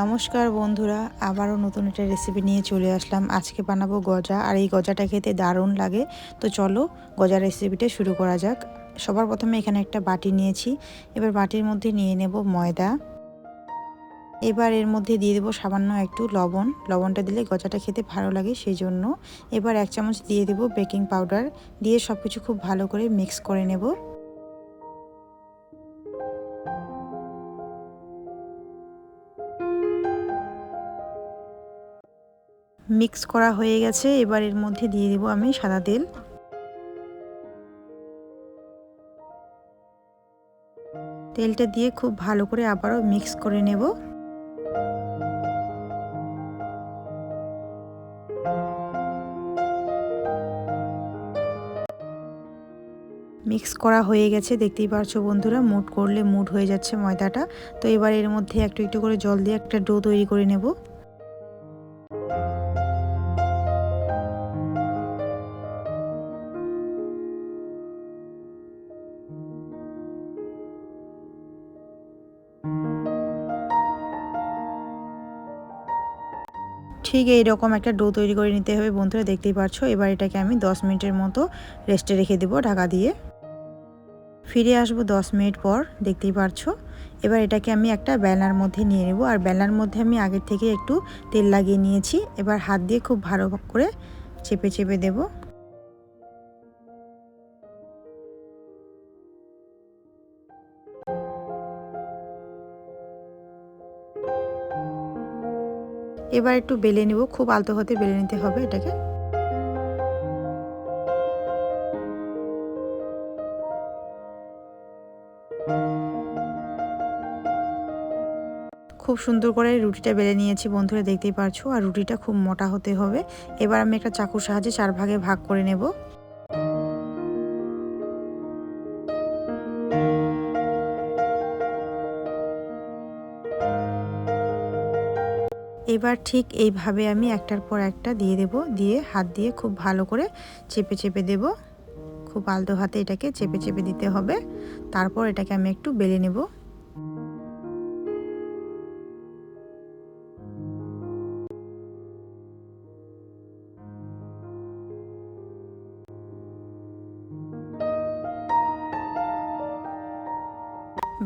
নমস্কার বন্ধুরা, আবারও নতুন একটা রেসিপি নিয়ে চলে আসলাম। আজকে বানাবো গজা, আর এই গজাটা খেতে দারুণ লাগে। তো চলো গজা রেসিপিটা শুরু করা যাক। সবার প্রথমে এখানে একটা বাটি নিয়েছি। এবার বাটির মধ্যে নিয়ে নেব ময়দা। এবার এর মধ্যে দিয়ে দেবো সামান্য একটু লবণ। লবণটা দিলে গজাটা খেতে ভালো লাগে সেই জন্য এবার এক চামচ দিয়ে দেবো বেকিং পাউডার। দিয়ে সব কিছু খুব ভালো করে মিক্স করে নেব। মিক্স করা হয়ে গেছে। এবার এর মধ্যে দিয়ে দেবো আমি সাদা তেল। তেলটা দিয়ে খুব ভালো করে আবারও মিক্স করে নেব। মিক্স করা হয়ে গেছে, দেখতেই পারছ বন্ধুরা, মুড করলে মুড হয়ে যাচ্ছে ময়দাটা। তো এবার এর মধ্যে একটু একটু করে জল দিয়ে একটা ডো তৈরি করে নেব। ঠিক এই রকম একটা ডো তৈরি করে নিতে হবে বন্ধুরা, দেখতেই পাচ্ছ এবার এটাকে আমি 10 মিনিটের মতো রেস্টে রেখে দেবো ঢাকা দিয়ে। ফিরে আসব 10 মিনিট পর, দেখতেই পারছ। এবার এটাকে আমি একটা বেলার মধ্যে নিয়ে নেব। আর বেলার মধ্যে আমি আগের থেকে একটু তেল লাগিয়ে নিয়েছি। এবার হাত দিয়ে খুব ভালো করে চেপে চেপে দেবো। এবার একটু বেলে নেব, খুব আলতো হাতে বেলে নিতে হবে এটাকে। খুব সুন্দর করে রুটিটা বেলে নিয়েছি বন্ধুরা, দেখতেই পারছ। আর রুটিটা খুব মোটা হতে হবে। এবার আমি একটা চাকুর সাহায্যে চার ভাগে ভাগ করে নেব। এবার ঠিক এইভাবে আমি একটার পর একটা দিয়ে দেব, দিয়ে হাত দিয়ে খুব ভালো করে চেপে চেপে দেব। খুব আলতো হাতে এটাকে চেপে চেপে দিতে হবে। তারপর এটাকে আমি একটু বেলে নেব।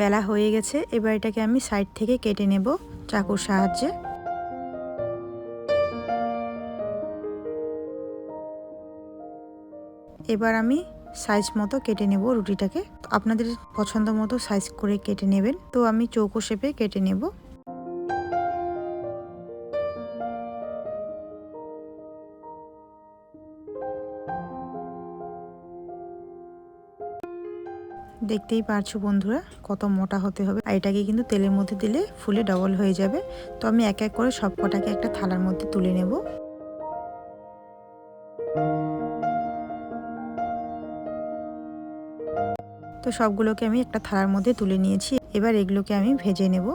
বেলা হয়ে গেছে, এবার এটাকে আমি সাইড থেকে কেটে নেব চাকুর সাহায্যে। এবার আমি সাইজ মতো কেটে নেব রুটিটাকে। আপনাদের পছন্দ মতো সাইজ করে কেটে নেবেন। তো আমি চৌকো শেপে কেটে নেব। দেখতেই পারছ বন্ধুরা, কত মোটা হতে হবে। আর এটাকে কিন্তু তেলের মধ্যে দিলে ফুলে ডবল হয়ে যাবে। তো আমি এক এক করে সব কটাকে একটা থালার মধ্যে তুলে নেব। তো সবগুলোকে আমি একটা থালার মধ্যে তুলে নিয়েছি। এবার এগুলোকে আমি ভেজে নেব।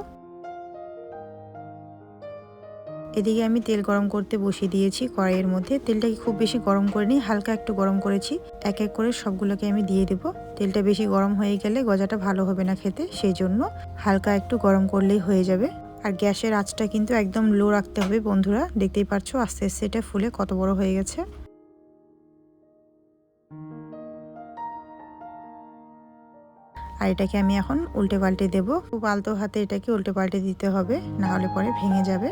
এদিকে আমি তেল গরম করতে বসিয়ে দিয়েছি কড়াইয়ের মধ্যে। তেলটাকে খুব বেশি গরম করে নিই, হালকা একটু গরম করেছি। এক এক করে সবগুলোকে আমি দিয়ে দেব। তেলটা বেশি গরম হয়ে গেলে গজাটা ভালো হবে না খেতে সেই জন্য হালকা একটু গরম করলেই হয়ে যাবে। আর গ্যাসের আঁচটা কিন্তু একদম লো রাখতে হবে বন্ধুরা। দেখতেই পাচ্ছ, আস্তে আস্তে এটা ফুলে কত বড় হয়ে গেছে। আর এটাকে আমি এখন উল্টে পাল্টে দেবো। খুব আলতো হাতে এটাকে উল্টে পাল্টে দিতে হবে না হলে পরে ভেঙে যাবে।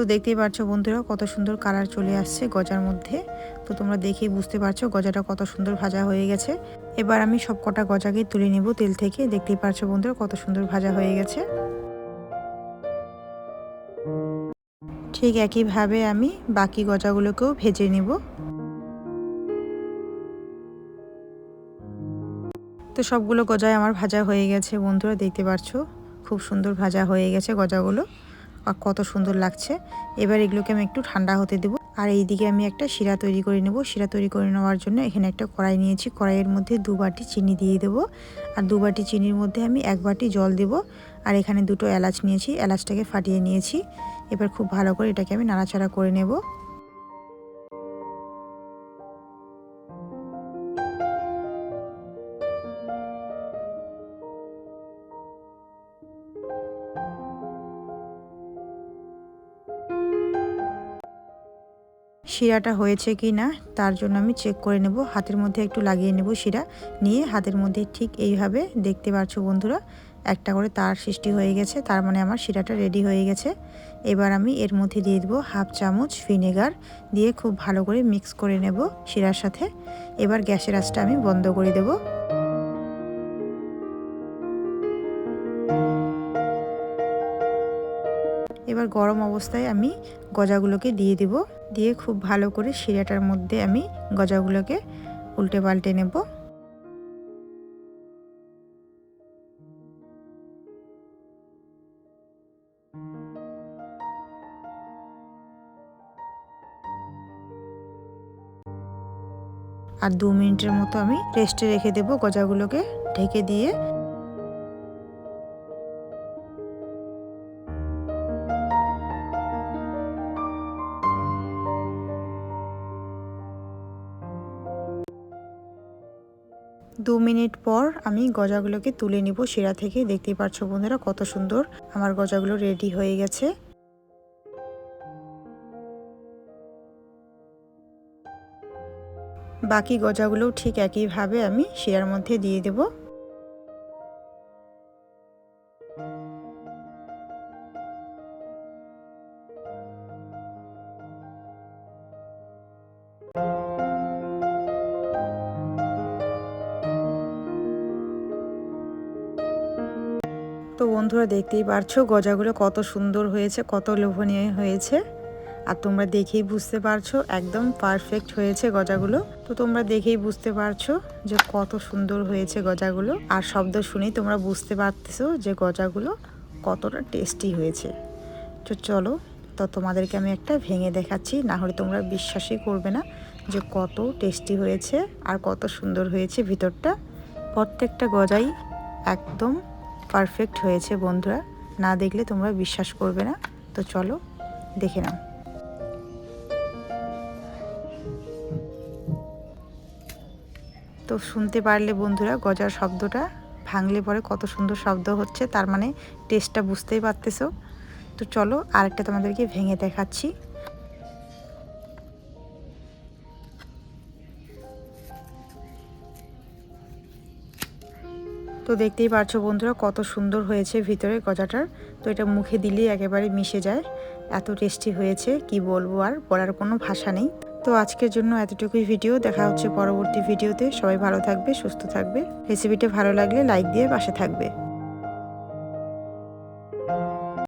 তো দেখতেই পাচ্ছ বন্ধুরা, কত সুন্দর কালার চলে আসছে গজার মধ্যে। তো তোমরা দেখেই বুঝতে পারছ গজাটা কত সুন্দর ভাজা হয়ে গেছে। এবার আমি সব কটা গজাকে তুলে নেব তেল থেকে। দেখতেই পাচ্ছ বন্ধুরা, কত সুন্দর ভাজা হয়ে গেছে। ঠিক একইভাবে আমি বাকি গজাগুলোকেও ভেজে নেব। তো সবগুলো গজায় আমার ভাজা হয়ে গেছে বন্ধুরা, দেখতে পাচ্ছ খুব সুন্দর ভাজা হয়ে গেছে গজাগুলো। কত সুন্দর লাগছে। এবার এগুলোকে আমি একটু ঠান্ডা হতে দেবো। আর এইদিকে আমি একটা শিরা তৈরি করে নেব। শিরা তৈরি করে নেওয়ার জন্য এখানে একটা কড়াই নিয়েছি। কড়াইয়ের মধ্যে দু বাটি চিনি দিয়ে দেব। আর দু বাটি চিনির মধ্যে আমি এক বাটি জল দেব। আর এখানে দুটো এলাচ নিয়েছি। এলাচটাকে ফাটিয়ে নিয়েছি। এবার খুব ভালো করে এটাকে আমি নাড়াচাড়া করে নেব। শিরাটা হয়েছে কি না, তার জন্য আমি চেক করে নেব। হাতের মধ্যে একটু লাগিয়ে নেব শিরা। নিয়ে হাতের মধ্যে ঠিক এইভাবে দেখতে পাচ্ছ বন্ধুরা, একটা করে তার সৃষ্টি হয়ে গেছে, তার মানে আমার শিরাটা রেডি হয়ে গেছে। এবার আমি এর মধ্যে দিয়ে দেবো হাফ চামচ ভিনেগার দিয়ে খুব ভালো করে মিক্স করে নেব শিরার সাথে। এবার গ্যাসের আঁচটা আমি বন্ধ করে দেবো। এবার গরম অবস্থায় আমি গজাগুলোকে দিয়ে দেব। দিয়ে খুব ভালো করে শিরাটার মধ্যে আমি গজাগুলোকে উল্টে পাল্টে নেব। আর দু মিনিটের মতো আমি রেস্টে রেখে দেব গজাগুলোকে ঢেকে দিয়ে। দু মিনিট পর আমি গজাগুলোকে তুলে নিব শিরা থেকে। দেখতেই পাচ্ছ বন্ধুরা কত সুন্দর আমার গজাগুলো রেডি হয়ে গেছে। বাকি গজাগুলোও ঠিক একইভাবে আমি শিরার মধ্যে দিয়ে দেবো। তো বন্ধুরা দেখতেই পারছ, গজাগুলো কত সুন্দর হয়েছে, কত লোভনীয় হয়েছে। আর তোমরা দেখেই বুঝতে পারছ, একদম পারফেক্ট হয়েছে গজাগুলো। তো তোমরা দেখেই বুঝতে পারছ যে কত সুন্দর হয়েছে গজাগুলো। আর শব্দ শুনেই তোমরা বুঝতে পারতেছো যে গজাগুলো কতটা টেস্টি হয়েছে। তো চলো, তো তোমাদেরকে আমি একটা ভেঙে দেখাচ্ছি, না হলে তোমরা বিশ্বাসই করবে না যে কত টেস্টি হয়েছে আর কত সুন্দর হয়েছে ভিতরটা। প্রত্যেকটা গজাই একদম পারফেক্ট হয়েছে বন্ধুরা। না দেখলে তোমরা বিশ্বাস করবে না। তো চলো, দেখে নাও। তো শুনতে পারলে বন্ধুরা গজার শব্দটা, ভাঙলে পরে কত সুন্দর শব্দ হচ্ছে, তার মানে টেস্টটা বুঝতেই পারতেছো। তো চলো আরেকটা তোমাদেরকে ভেঙে দেখাচ্ছি। তো দেখতেই পারছ বন্ধুরা, কত সুন্দর হয়েছে ভিতরে গজাটার। তো এটা মুখে দিলেই একেবারে মিশে যায়। এত টেস্টি হয়েছে, কি বলব আর, বলার কোনো ভাষা নেই। তো আজকের জন্য এতটুকুই ভিডিও, দেখা হচ্ছে পরবর্তী ভিডিওতে। সবাই ভালো থাকবে, সুস্থ থাকবে। রেসিপিটা ভালো লাগলে লাইক দিয়ে পাশে থাকবে।